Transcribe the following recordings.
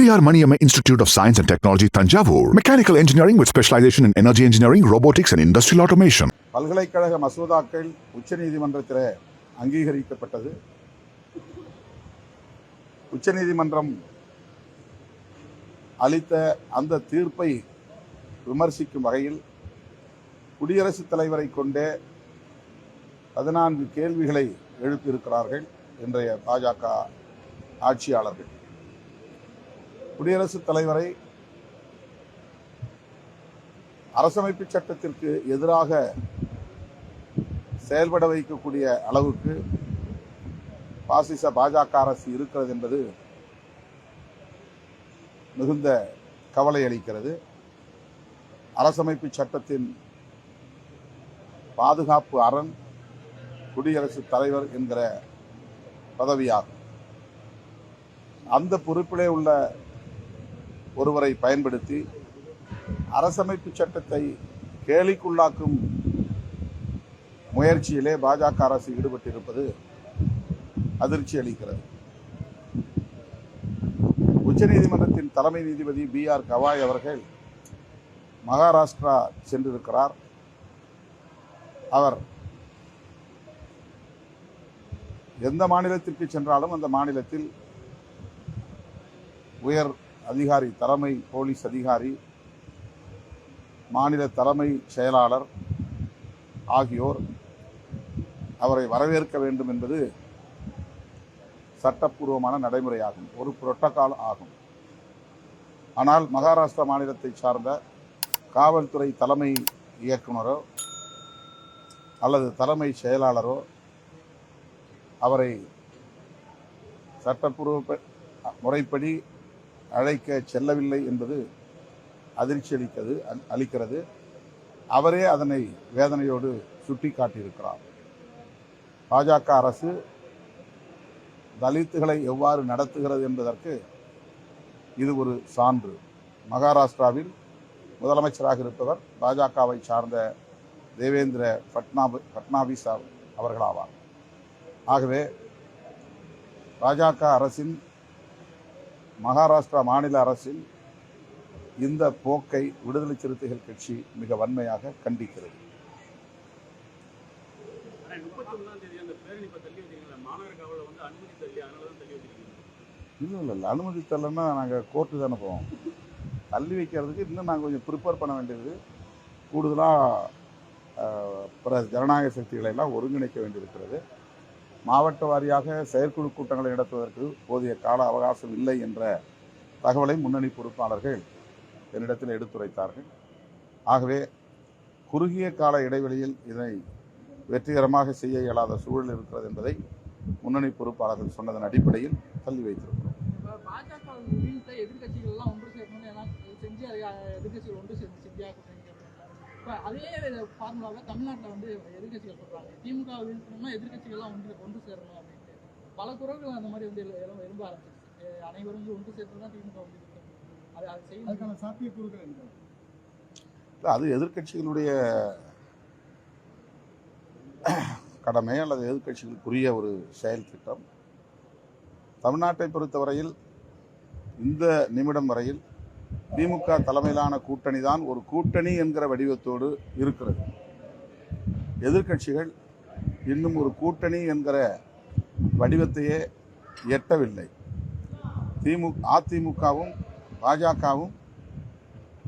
Periyar Maniammai institute of science and technology Thanjavur mechanical engineering with specialisation in energy engineering robotics and industrial automation பல்கலைக்கழக மசோதாக்கள் உச்சநீதிமன்றத்தில் அங்கீகரிக்கப்பட்டது உச்சநீதிமன்றம் அளித்த அந்த தீர்ப்பை விமர்சிக்கும் வகையில் குடியரசுத் தலைவரை கொண்டே பதினான்கு கேள்விகளை எழுப்பியிருக்கிறார்கள் இன்றைய பாஜக ஆட்சியாளர்கள் குடியரசுத் தலைவரை அரசமைப்பு சட்டத்திற்கு எதிராக செயல்பட வைக்கக்கூடிய அளவுக்கு பாசிச பாஜக அரசு இருக்கிறது என்பது மிகுந்த கவலை அளிக்கிறது. அரசமைப்பு சட்டத்தின் பாதுகாப்பு அரண் குடியரசுத் தலைவர் என்கிற பதவியாகும். அந்த பொறுப்பிலே உள்ள ஒருவரை பயன்படுத்தி அரசமைப்பு சட்டத்தை கேலிக்குள்ளாக்கும் முயற்சியிலே பாஜக அரசு ஈடுபட்டிருப்பது அதிர்ச்சி அளிக்கிறது. உச்சநீதிமன்றத்தின் தலைமை நீதிபதி பி ஆர் கவாய் அவர்கள் மகாராஷ்டிரா சென்றிருக்கிறார். அவர் எந்த மாநிலத்திற்கு சென்றாலும் அந்த மாநிலத்தில் உயர் அதிகாரி தலைமை போலீஸ் அதிகாரி மாநில தலைமை செயலாளர் ஆகியோர் அவரை வரவேற்க வேண்டும் என்பது சட்டப்பூர்வமான நடைமுறையாகும். ஒரு புரோட்டோக்கால் ஆகும். ஆனால் மகாராஷ்டிரா மாநிலத்தை சார்ந்த காவல்துறை தலைமை இயக்குனரோ அல்லது தலைமை செயலாளரோ அவரை சட்டப்பூர்வ முறைப்படி அழைக்க செல்லவில்லை என்பது அதிர்ச்சி அளிக்கிறது அ- அளிக்கிறது. அவரே அதனை வேதனையோடு சுட்டி காட்டியிருக்கிறார் பாஜக அரசு தலித்துகளை எவ்வாறு நடத்துகிறது என்பதற்கு இது ஒரு சான்று. மகாராஷ்டிராவில் முதலமைச்சராக இருப்பவர் பாஜகவை சார்ந்த தேவேந்திர பட்னாபு பட்னாவிஸ் அவர்களாவார் ஆகவே பாஜக அரசின் மகாராஷ்டிரா மாநில அரசின் இந்த போக்கை விடுதலை சிறுத்தைகள் கட்சி மிக வன்மையாக கண்டிக்கிறது. இல்லை இல்லை இல்லை. அனுமதி தரலைன்னா நாங்கள் கோர்ட்டு தானே போவோம். தள்ளி வைக்கிறதுக்கு இன்னும் நாங்கள் கொஞ்சம் ப்ரிப்பேர் பண்ண வேண்டியது கூடுதலாக பிற ஜனநாயக சக்திகளை எல்லாம் ஒருங்கிணைக்க வேண்டியிருக்கிறது. மாவட்ட வாரியாக செயற்குழு கூட்டங்களை நடத்துவதற்கு போதிய கால அவகாசம் இல்லை என்ற தகவலை முன்னணி பொறுப்பாளர்கள் என்னிடத்தில் எடுத்துரைத்தார்கள். ஆகவே குறுகிய கால இடைவெளியில் இதனை வெற்றிகரமாக செய்ய இயலாத சூழல் இருக்கிறது என்பதை முன்னணி பொறுப்பாளர்கள் சொன்னதன் அடிப்படையில் தள்ளி வைத்திருக்கிறோம். பாஜக எதிர்கட்சிகள் எல்லாம் ஒன்று சேர்க்கணும்னு செஞ்சு ஒன்று சேர்ந்து செஞ்சியாக இப்போ அதே ஃபார்முலாவை தமிழ்நாட்டில் வந்து எதிர்க்கட்சிகள் சொல்கிறாங்க திமுக வீழ்த்தணும்னா எதிர்க்கட்சிகள்லாம் ஒன்று ஒன்று சேரணும் அப்படின்ட்டு. பல குரல்கள் அந்த மாதிரி வந்து எழும்ப எழும்ப ஆரம்பிச்சிருச்சு அனைவரும் வந்து ஒன்று சேர்த்து தான் திமுக வந்து. அது அது செய்யணும். அதுக்கான சாத்தியக்கூறுகள் என்ன? அது எதிர்க்கட்சிகளுடைய கடமை அல்லது எதிர்க்கட்சிகளுக்குரிய ஒரு செயல் திட்டம். தமிழ்நாட்டை பொறுத்தவரையில் இந்த நிமிடம் வரையில் திமுக தலைமையிலான கூட்டணி தான் ஒரு கூட்டணி என்கிற வடிவத்தோடு இருக்கிறது. எதிர்கட்சிகள் இன்னும் ஒரு கூட்டணி என்கிற வடிவத்தையே எட்டவில்லை. திமுக அதிமுகவும் பாஜகவும்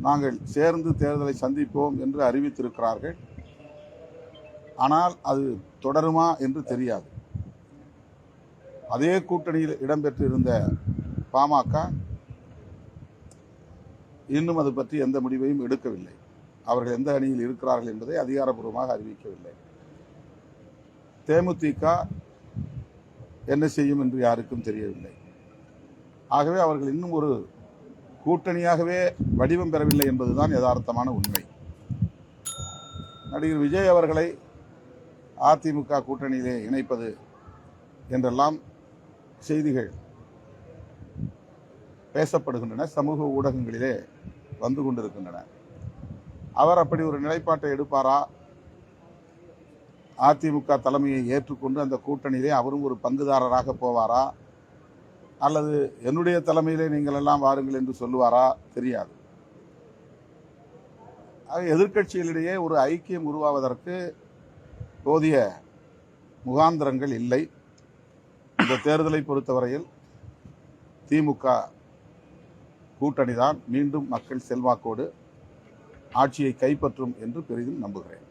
நாங்கள் சேர்ந்து தேர்தலை சந்திப்போம் என்று அறிவித்திருக்கிறார்கள். ஆனால் அது தொடருமா என்று தெரியாது. அதே கூட்டணியில் இடம்பெற்றிருந்த பாமக இன்னும் அது பற்றி எந்த முடிவையும் எடுக்கவில்லை. அவர்கள் எந்த அணியில் இருக்கிறார்கள் என்பதை அதிகாரப்பூர்வமாக அறிவிக்கவில்லை. தேமுதிக என்ன செய்யும் என்று யாருக்கும் தெரியவில்லை. ஆகவே அவர்கள் இன்னும் ஒரு கூட்டணியாகவே வடிவம் பெறவில்லை என்பதுதான் யதார்த்தமான உண்மை. நடிகர் விஜய் அவர்களை அதிமுக கூட்டணியிலே இணைப்பது என்றெல்லாம் செய்திகள். பேசப்படுகின்றன சமூக ஊடகங்களிலே வந்து கொண்டிருக்கின்றன. அவர் அப்படி ஒரு நிலைப்பாட்டை எடுப்பாரா? அதிமுக தலைமையை ஏற்றுக்கொண்டு அந்த கூட்டணியிலே அவரும் ஒரு பங்குதாரராக போவாரா? அல்லது என்னுடைய தலைமையிலே நீங்கள் எல்லாம் வாருங்கள் என்று சொல்லுவாரா? தெரியாது. எதிர்கட்சிகளிடையே எதிர்க்கட்சிகளிடையே ஒரு ஐக்கியம் உருவாவதற்கு போதிய முகாந்திரங்கள் இல்லை. இந்த தேர்தலை பொறுத்தவரையில் திமுக கூட்டணி தான் மீண்டும் மக்கள் செல்வாக்கோடு ஆட்சியை கைப்பற்றும் என்று பெரிதும் நம்புகிறேன்.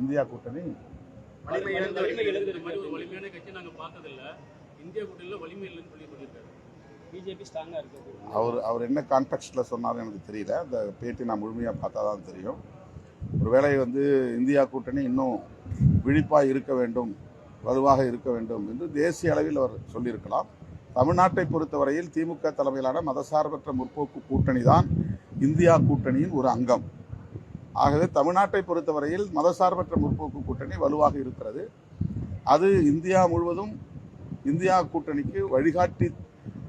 இந்தியா கூட்டணி வந்து வலிமை இந்தியா கூட்டணியில வலிமை இல்லைன்னு சொல்லி சொல்லியிருக்காரு. பிஜேபி ஸ்ட்ராங்காக இருக்குது அவர் அவர் என்ன கான்டெக்ஸ்டில் சொன்னார் எனக்கு தெரியல. அந்த பேட்டி நான் முழுமையாக பார்த்தா தான் தெரியும். ஒருவேளை வந்து இந்தியா கூட்டணி இன்னும் விழிப்பாக இருக்க வேண்டும் வலுவாக இருக்க வேண்டும் என்று தேசிய அளவில் அவர் சொல்லியிருக்கலாம். தமிழ்நாட்டை பொறுத்தவரையில் திமுக தலைமையிலான மதசார்பற்ற முற்போக்கு கூட்டணி தான் இந்தியா கூட்டணியின் ஒரு அங்கம். ஆகவே தமிழ்நாட்டை பொறுத்தவரையில் மதசார்பற்ற முற்போக்கு கூட்டணி வலுவாக இருக்கிறது. அது இந்தியா முழுவதும் இந்தியா கூட்டணிக்கு வழிகாட்டி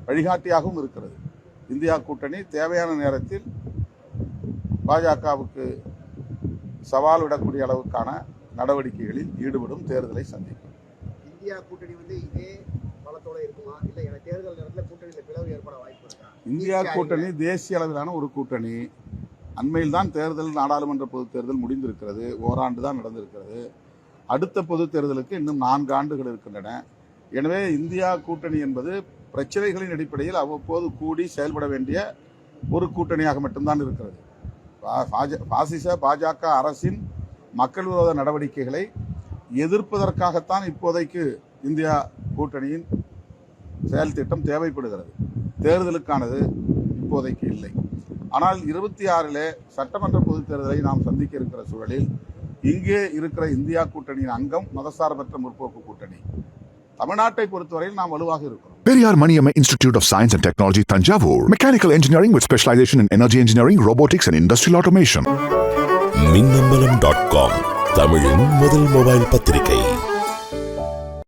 வழிகாட்டியாகவும் இருக்கிறது. இந்தியா கூட்டணி தேவையான நேரத்தில் பாஜகவுக்கு சவால் விடக்கூடிய அளவுக்கான நடவடிக்கைகளில் ஈடுபடும் தேர்தலை சந்திக்கும். இந்தியா கூட்டணி வந்து இதே பலத்தோட இருக்குமா? இல்ல என தேர்தல் நேரத்தில் கூட்டணியில பிளவு ஏற்பட வாய்ப்பு இருக்கா? இந்தியா கூட்டணி தேசிய அளவிலான ஒரு கூட்டணி. அண்மையில் தான் தேர்தல் நாடாளுமன்ற பொதுத் தேர்தல் முடிந்திருக்கிறது. ஓராண்டு தான் நடந்திருக்கிறது. அடுத்த பொதுத் தேர்தலுக்கு இன்னும் நான்கு ஆண்டுகள் இருக்கின்றன. எனவே இந்தியா கூட்டணி என்பது பிரச்சனைகளின் அடிப்படையில் அவ்வப்போது கூடி செயல்பட வேண்டிய ஒரு கூட்டணியாக மட்டும்தான் இருக்கிறது. பா- பாஜ- பாசிச பாஜக அரசின் மக்கள் விரோத நடவடிக்கைகளை எதிர்ப்பதற்காகத்தான் இப்போதைக்கு இந்தியா கூட்டணியின் செயல் திட்டம் தேவைப்படுகிறது. தேர்தலுக்கானது இப்போதைக்கு இல்லை. ஆனால் இருபத்தி ஆறிலே சட்டமன்ற பொதுத் தேர்தலை நாம் சந்திக்க இருக்கிற சூழலில் இங்கே இருக்கிற இந்தியா கூட்டணியின் அங்கம் மதசார்பற்ற முற்போக்கு கூட்டணி. தமிழ்நாட்டை பொறுத்தவரையில் நாம் வலுவாக இருக்கிறோம். Periyar Maniamma Institute of Science and Technology, Tanjavur. Mechanical engineering with specialization in energy engineering, robotics, and industrial automation. Minnambalam dot com தமிழின் முதல் மொபைல் பத்திரிகை